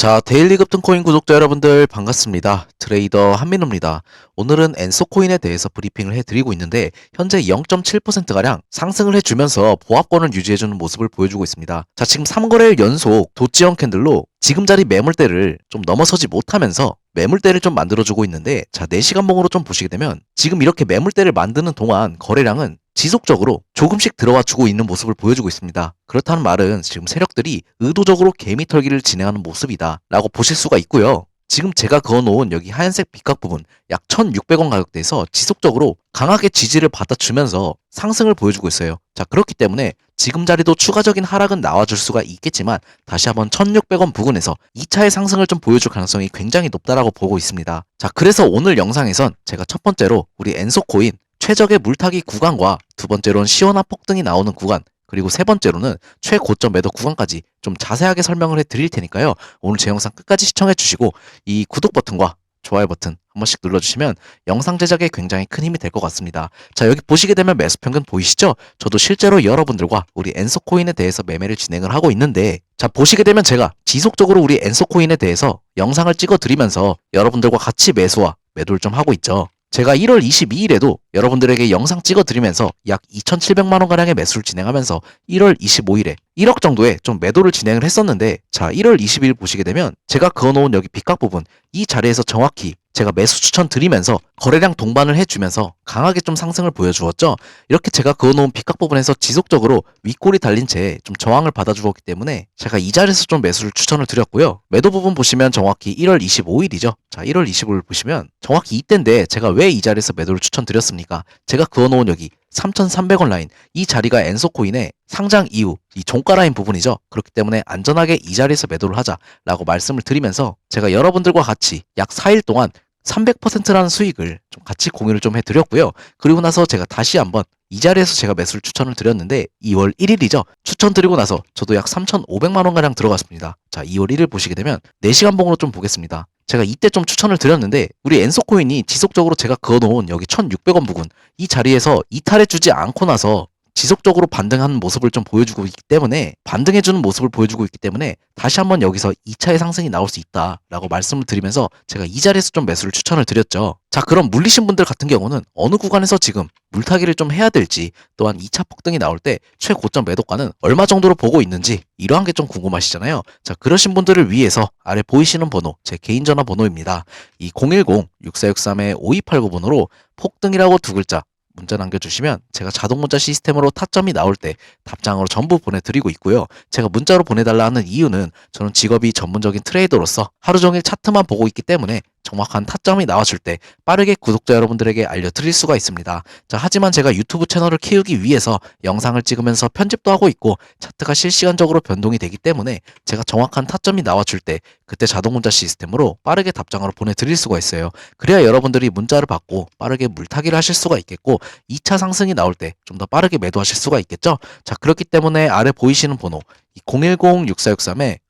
자, 데일리 급등코인 구독자 여러분들 반갑습니다. 트레이더 한민호입니다. 오늘은 엔소코인에 대해서 브리핑을 해드리고 있는데 현재 0.7%가량 상승을 해주면서 보합권을 유지해주는 모습을 보여주고 있습니다. 자, 지금 3거래일 연속 도지형 캔들로 지금 자리 매물대를 좀 넘어서지 못하면서 매물대를 좀 만들어주고 있는데 자 4시간봉으로 좀 보시게 되면 지금 이렇게 매물대를 만드는 동안 거래량은 지속적으로 조금씩 들어와 주고 있는 모습을 보여주고 있습니다. 그렇다는 말은 지금 세력들이 의도적으로 개미 털기를 진행하는 모습이다 라고 보실 수가 있고요. 지금 제가 그어놓은 여기 하얀색 빗각 부분 약 1,600원 가격대에서 지속적으로 강하게 지지를 받아주면서 상승을 보여주고 있어요. 자 그렇기 때문에 지금 자리도 추가적인 하락은 나와줄 수가 있겠지만 다시 한번 1,600원 부근에서 2차의 상승을 좀 보여줄 가능성이 굉장히 높다라고 보고 있습니다. 자 그래서 오늘 영상에선 제가 첫 번째로 우리 엔소코인 최적의 물타기 구간과 두 번째로는 시원한 폭등이 나오는 구간 그리고 세 번째로는 최고점 매도 구간까지 좀 자세하게 설명을 해 드릴 테니까요. 오늘 제 영상 끝까지 시청해 주시고 이 구독 버튼과 좋아요 버튼 한 번씩 눌러주시면 영상 제작에 굉장히 큰 힘이 될 것 같습니다. 자 여기 보시게 되면 매수 평균 보이시죠? 저도 실제로 여러분들과 우리 엔소코인에 대해서 매매를 진행을 하고 있는데 자 보시게 되면 제가 지속적으로 우리 엔소코인에 대해서 영상을 찍어 드리면서 여러분들과 같이 매수와 매도를 좀 하고 있죠. 제가 1월 22일에도 여러분들에게 영상 찍어 드리면서 약 2,700만 원가량의 매수를 진행하면서 1월 25일에 1억 정도의 좀 매도를 진행을 했었는데 자 1월 20일 보시게 되면 제가 그어놓은 여기 빗각 부분 이 자리에서 정확히 제가 매수 추천 드리면서 거래량 동반을 해주면서 강하게 좀 상승을 보여주었죠. 이렇게 제가 그어놓은 빗각 부분에서 지속적으로 윗골이 달린 채 좀 저항을 받아주었기 때문에 제가 이 자리에서 좀 매수를 추천을 드렸고요. 매도 부분 보시면 정확히 1월 25일이죠. 자 1월 25일 보시면 정확히 이때인데 제가 왜 이 자리에서 매도를 추천드렸습니까? 제가 그어놓은 여기 3,300원 라인 이 자리가 엔소코인의 상장 이후 이 종가 라인 부분이죠. 그렇기 때문에 안전하게 이 자리에서 매도를 하자라고 말씀을 드리면서 제가 여러분들과 같이 약 4일 동안 300%라는 수익을 좀 같이 공유를 좀 해드렸고요. 그리고 나서 제가 다시 한번 이 자리에서 제가 매수를 추천을 드렸는데 2월 1일이죠. 추천드리고 나서 저도 약 3,500만 원가량 들어갔습니다. 자, 2월 1일 보시게 되면 4시간 봉으로 좀 보겠습니다. 제가 이때 좀 추천을 드렸는데 우리 엔소코인이 지속적으로 제가 그어놓은 여기 1,600원 부근 이 자리에서 이탈해 주지 않고 나서 지속적으로 반등하는 모습을 좀 보여주고 있기 때문에 반등해주는 모습을 보여주고 있기 때문에 다시 한번 여기서 2차의 상승이 나올 수 있다라고 말씀을 드리면서 제가 이 자리에서 좀 매수를 추천을 드렸죠. 자 그럼 물리신 분들 같은 경우는 어느 구간에서 지금 물타기를 좀 해야 될지 또한 2차 폭등이 나올 때 최고점 매도가는 얼마 정도로 보고 있는지 이러한 게 좀 궁금하시잖아요. 자 그러신 분들을 위해서 아래 보이시는 번호 제 개인 전화 번호입니다. 이 010-6463-5289 번호로 폭등이라고 두 글자 문자 남겨주시면 제가 자동 문자 시스템으로 타점이 나올 때 답장으로 전부 보내드리고 있고요. 제가 문자로 보내달라 하는 이유는 저는 직업이 전문적인 트레이더로서 하루 종일 차트만 보고 있기 때문에 정확한 타점이 나왔을 때 빠르게 구독자 여러분들에게 알려드릴 수가 있습니다. 자, 하지만 제가 유튜브 채널을 키우기 위해서 영상을 찍으면서 편집도 하고 있고 차트가 실시간적으로 변동이 되기 때문에 제가 정확한 타점이 나와줄 때 그때 자동 문자 시스템으로 빠르게 답장으로 보내드릴 수가 있어요. 그래야 여러분들이 문자를 받고 빠르게 물타기를 하실 수가 있겠고 2차 상승이 나올 때 좀 더 빠르게 매도하실 수가 있겠죠. 자, 그렇기 때문에 아래 보이시는 번호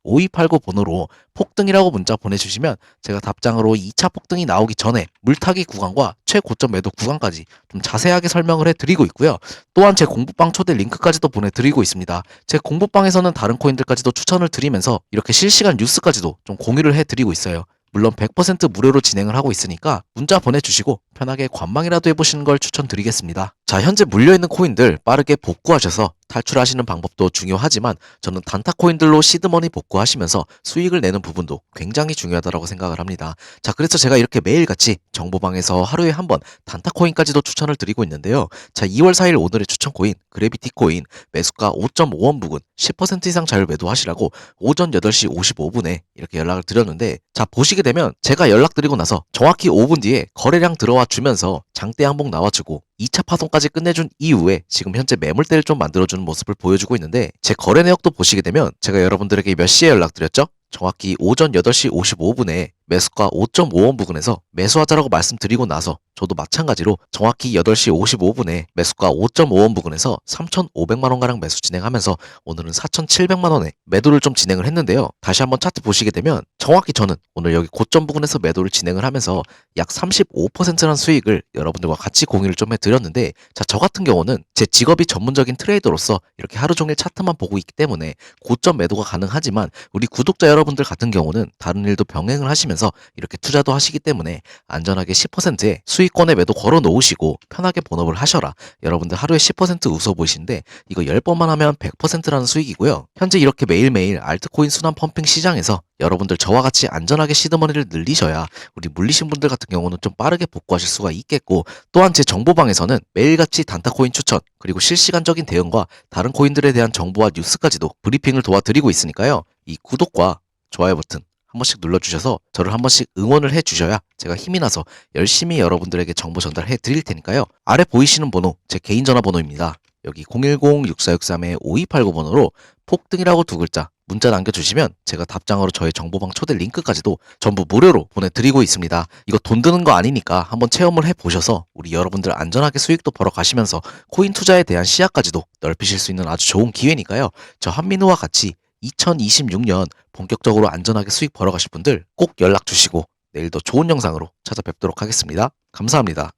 010-6463-5289 번호로 폭등이라고 문자 보내주시면 제가 답장으로 2차 폭등이 나오기 전에 물타기 구간과 최고점 매도 구간까지 좀 자세하게 설명을 해드리고 있고요. 또한 제 공부방 초대 링크까지도 보내드리고 있습니다. 제 공부방에서는 다른 코인들까지도 추천을 드리면서 이렇게 실시간 뉴스까지도 좀 공유를 해드리고 있어요. 물론 100% 무료로 진행을 하고 있으니까 문자 보내주시고 편하게 관망이라도 해보시는 걸 추천드리겠습니다. 자, 현재 물려있는 코인들 빠르게 복구하셔서 탈출하시는 방법도 중요하지만 저는 단타 코인들로 시드머니 복구하시면서 수익을 내는 부분도 굉장히 중요하다고 생각을 합니다. 자, 그래서 제가 이렇게 매일같이 정보방에서 하루에 한 번 단타 코인까지도 추천을 드리고 있는데요. 자, 2월 4일 오늘의 추천 코인 그래비티 코인 매수가 5.5원 부근 10% 이상 자율 매도하시라고 오전 8시 55분에 이렇게 연락을 드렸는데 자, 보시게 되면 제가 연락드리고 나서 정확히 5분 뒤에 거래량 들어와 주면서 장대 항복 나와주고 2차 파동까지 끝내준 이후에 지금 현재 매물대를 좀 만들어주는 모습을 보여주고 있는데 제 거래 내역도 보시게 되면 제가 여러분들에게 몇 시에 연락드렸죠? 정확히 오전 8시 55분에 매수가 5.5원 부근에서 매수하자라고 말씀드리고 나서 저도 마찬가지로 정확히 8시 55분에 매수가 5.5원 부근에서 3,500만 원가량 매수 진행하면서 오늘은 4,700만 원에 매도를 좀 진행을 했는데요. 다시 한번 차트 보시게 되면 정확히 저는 오늘 여기 고점 부근에서 매도를 진행을 하면서 약 35%라는 수익을 여러분들과 같이 공유를 좀 해드렸는데 자, 저 같은 경우는 제 직업이 전문적인 트레이더로서 이렇게 하루 종일 차트만 보고 있기 때문에 고점 매도가 가능하지만 우리 구독자 여러분들 같은 경우는 다른 일도 병행을 하시면서 이렇게 투자도 하시기 때문에 안전하게 10%의 수익권의 매도 걸어 놓으시고 편하게 본업을 하셔라. 여러분들 하루에 10% 웃어 보이시는데 이거 10번만 하면 100%라는 수익이고요. 현재 이렇게 매일매일 알트코인 순환 펌핑 시장에서 여러분들 저와 같이 안전하게 시드머니를 늘리셔야 우리 물리신 분들 같은 경우는 좀 빠르게 복구하실 수가 있겠고 또한 제 정보방에서는 매일같이 단타코인 추천 그리고 실시간적인 대응과 다른 코인들에 대한 정보와 뉴스까지도 브리핑을 도와드리고 있으니까요. 이 구독과 좋아요 버튼 한 번씩 눌러주셔서 저를 한 번씩 응원을 해주셔야 제가 힘이 나서 열심히 여러분들에게 정보 전달해 드릴 테니까요. 아래 보이시는 번호 제 개인 전화번호입니다. 여기 010-6463-5289 번호로 폭등이라고 두 글자 문자 남겨주시면 제가 답장으로 저의 정보방 초대 링크까지도 전부 무료로 보내드리고 있습니다. 이거 돈 드는 거 아니니까 한번 체험을 해보셔서 우리 여러분들 안전하게 수익도 벌어 가시면서 코인 투자에 대한 시야까지도 넓히실 수 있는 아주 좋은 기회니까요. 저 한민우와 같이 2026년 본격적으로 안전하게 수익 벌어 가실 분들 꼭 연락 주시고 내일 더 좋은 영상으로 찾아뵙도록 하겠습니다. 감사합니다.